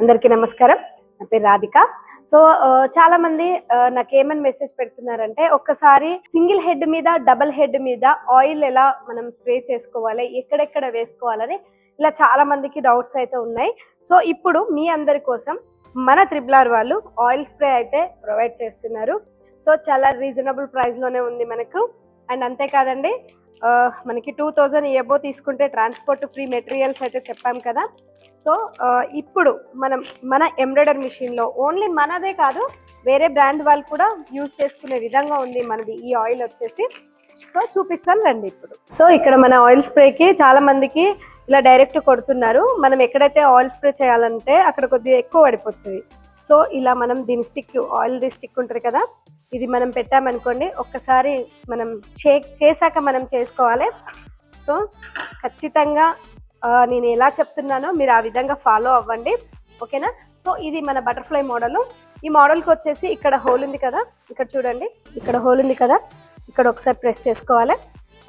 అందరికీ నమస్కారం. నా పేరు రాధిక. సో చాలా మంది నాకేమని నాకు మెసేజ్ పెడుతున్నారంటే ఒక్కసారి సింగిల్ హెడ్ మీద డబల్ హెడ్ మీద ఆయిల్ ఎలా మనం స్ప్రే చేసుకోవాలి ఎక్కడెక్కడ వేసుకోవాలని ఇలా చాలా మందికి డౌట్స్ అయితే ఉన్నాయి. సో ఇప్పుడు మీ అందరి కోసం మన త్రిబులార్ వాళ్ళు ఆయిల్ స్ప్రే అయితే ప్రొవైడ్ చేస్తున్నారు. సో చాలా రీజనబుల్ ప్రైస్లోనే ఉంది మనకు. అండ్ అంతేకాదండి మనకి టూ థౌజండ్ ఎబో తీసుకుంటే ట్రాన్స్పోర్ట్ ఫ్రీ మెటీరియల్స్ అయితే చెప్పాం కదా. సో ఇప్పుడు మనం మన ఎంబ్రాయిడర్ మిషన్లో ఓన్లీ మనదే కాదు వేరే బ్రాండ్ వాళ్ళు కూడా యూజ్ చేసుకునే విధంగా ఉంది మనది ఈ ఆయిల్ వచ్చేసి. సో చూపిస్తాను రండి ఇప్పుడు. సో ఇక్కడ మన ఆయిల్ స్ప్రేకి చాలా మందికి ఇలా డైరెక్ట్ కొడుతున్నారు. మనం ఎక్కడైతే ఆయిల్ స్ప్రే చేయాలంటే అక్కడ కొద్దిగా ఎక్కువ పడిపోతుంది. సో ఇలా మనం దీని స్టిక్ ఆయిల్ స్టిక్ ఉంటుంది కదా ఇది మనం పెట్టామనుకోండి ఒక్కసారి మనం షేక్ చేశాక మనం చేసుకోవాలి. సో ఖచ్చితంగా నేను ఎలా చెప్తున్నానో మీరు ఆ విధంగా ఫాలో అవ్వండి. ఓకేనా? సో ఇది మన బటర్ఫ్లై మోడల్. ఈ మోడల్కి వచ్చేసి ఇక్కడ హోల్ ఉంది కదా? ఇక్కడ చూడండి. ఇక్కడ హోల్ ఉంది కదా? ఇక్కడ ఒకసారి ప్రెస్ చేసుకోవాలి.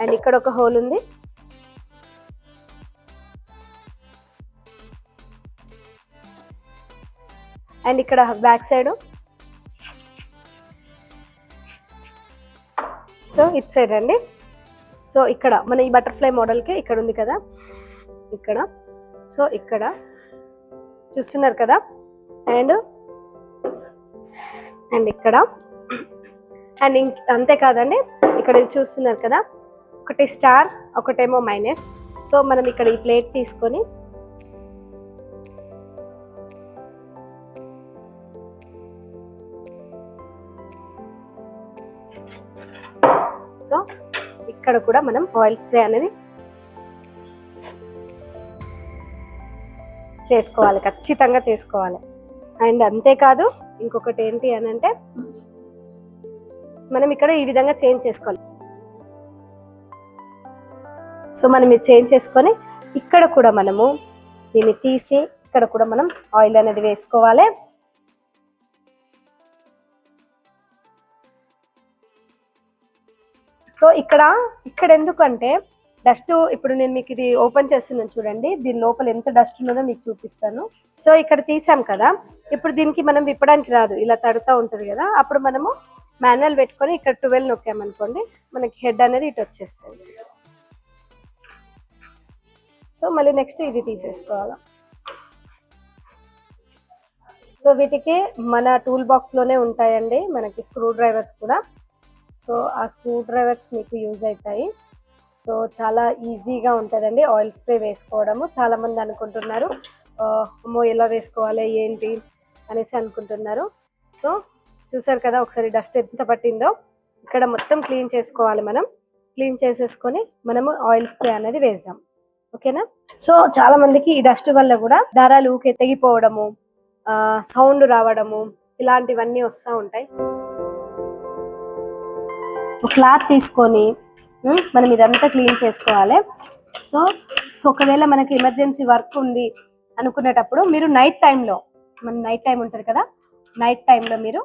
అండ్ ఇక్కడ ఒక హోల్ ఉంది. అండ్ ఇక్కడ back side so it side అండి సో ఇక్కడ మన ఈ బటర్ఫ్లై మోడల్కే ఇక్కడ ఉంది కదా. ఇక్కడ. సో ఇక్కడ. చూస్తున్నారు కదా. అండ్ అండ్ ఇక్కడ. అండ్ ఇంక అంతేకాదండి ఇక్కడ చూస్తున్నారు కదా. ఒకటి స్టార్ ఒకటేమో మైనస్. సో మనం ఇక్కడ ఈ ప్లేట్ తీసుకొని సో ఇక్కడ కూడా మనం ఆయిల్ స్ప్రే అనేది చేసుకోవాలి ఖచ్చితంగా చేసుకోవాలి. అండ్ అంతేకాదు ఇంకొకటి ఏంటి అని అంటే మనం ఇక్కడ ఈ విధంగా చేంజ్ చేసుకోవాలి. సో మనం ఇది చేంజ్ చేసుకొని ఇక్కడ కూడా మనము దీన్ని తీసి ఇక్కడ కూడా మనం ఆయిల్ అనేది వేసుకోవాలి. సో ఇక్కడ ఇక్కడ ఎందుకంటే డస్ట్ ఇప్పుడు నేను మీకు ఇది ఓపెన్ చేస్తున్నాను చూడండి. దీని లోపల ఎంత డస్ట్ ఉన్నదో మీకు చూపిస్తాను. సో ఇక్కడ తీసాం కదా. ఇప్పుడు దీనికి మనం విప్పడానికి రాదు. ఇలా తడుతూ ఉంటుంది కదా. అప్పుడు మనము మాన్యువల్ పెట్టుకొని ఇక్కడ ట్వెల్వ్ నొక్కామనుకోండి మనకి హెడ్ అనేది ఇటు వచ్చేస్తుంది. సో మళ్ళీ నెక్స్ట్ ఇది తీసేసుకోవాలి. సో వీటికి మన టూల్ బాక్స్లోనే ఉంటాయండి. మనకి స్క్రూ డ్రైవర్స్ కూడా. సో ఆ స్క్రూ డ్రైవర్స్ మీకు యూజ్ అవుతాయి. సో చాలా ఈజీగా ఉంటుందండి ఆయిల్ స్ప్రే వేసుకోవడము. చాలా మంది అనుకుంటున్నారు "ఆ, అమ్మో ఎలా వేసుకోవాలి ఏంటి? అనేసి అనుకుంటున్నారు. సో చూసారు కదా ఒకసారి డస్ట్ ఎంత పట్టిందో. ఇక్కడ మొత్తం క్లీన్ చేసుకోవాలి మనం. క్లీన్ చేసేసుకొని మనము ఆయిల్ స్ప్రే అనేది వేద్దాం. ఓకేనా? సో చాలా మందికి ఈ డస్ట్ వల్ల కూడా దారాలు ఊకే తెగిపోవడము సౌండ్ రావడము ఇలాంటివన్నీ వస్తూ ఉంటాయి. క్లాత్ తీసుకొని మనం ఇదంతా క్లీన్ చేసుకోవాలి. సో ఒకవేళ మనకి ఎమర్జెన్సీ వర్క్ ఉంది అనుకునేటప్పుడు మీరు నైట్ టైంలో మన నైట్ టైం ఉంటుంది కదా నైట్ టైంలో మీరు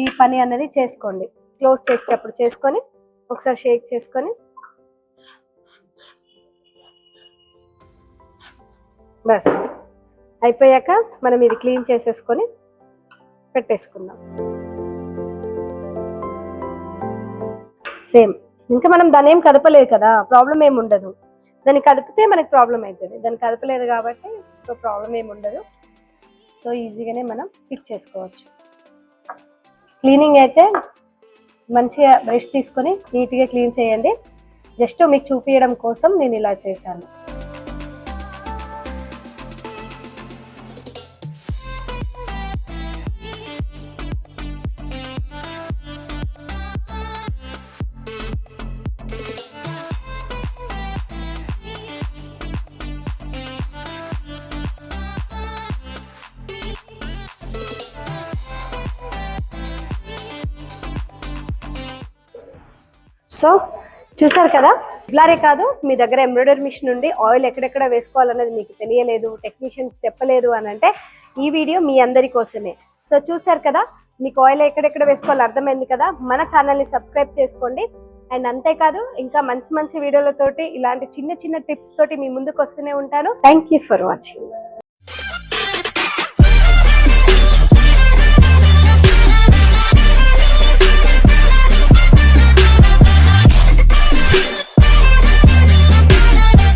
ఈ పని అనేది చేసుకోండి. క్లోజ్ చేసేటప్పుడు చేసుకొని ఒకసారి షేక్ చేసుకొని బస్. అయిపోయాక మనం ఇది క్లీన్ చేసేసుకొని పెట్టేసుకుందాం. సేమ్. ఇంకా మనం దాన్ని ఏం కదపలేదు కదా ప్రాబ్లం ఏమి ఉండదు. దాన్ని కదిపితే మనకి ప్రాబ్లం అవుతుంది దాన్ని కదపలేదు కాబట్టి సో ప్రాబ్లం ఏమి ఉండదు. సో ఈజీగానే మనం ఫిట్ చేసుకోవచ్చు. క్లీనింగ్ అయితే మంచిగా బ్రష్ తీసుకొని నీట్గా క్లీన్ చేయండి. జస్ట్ మీకు చూపించడం కోసం నేను ఇలా చేశాను. సో చూసారు కదా? ఇలానే కాదు మీ దగ్గర ఎంబ్రాయిడరీ మిషన్ ఉండి ఆయిల్ ఎక్కడెక్కడ వేసుకోవాలన్నది మీకు తెలియలేదు టెక్నీషియన్స్ చెప్పలేదు అని అంటే ఈ వీడియో మీ అందరి కోసమే. సో చూసారు కదా మీకు ఆయిల్ ఎక్కడెక్కడ వేసుకోవాలో అర్థమైంది కదా? మన ఛానల్ని సబ్స్క్రైబ్ చేసుకోండి. అండ్ అంతేకాదు ఇంకా మంచి మంచి వీడియోలతోటి ఇలాంటి చిన్న చిన్న టిప్స్ తోటి మీ ముందుకు వస్తూనే ఉంటాను. Thank you for watching.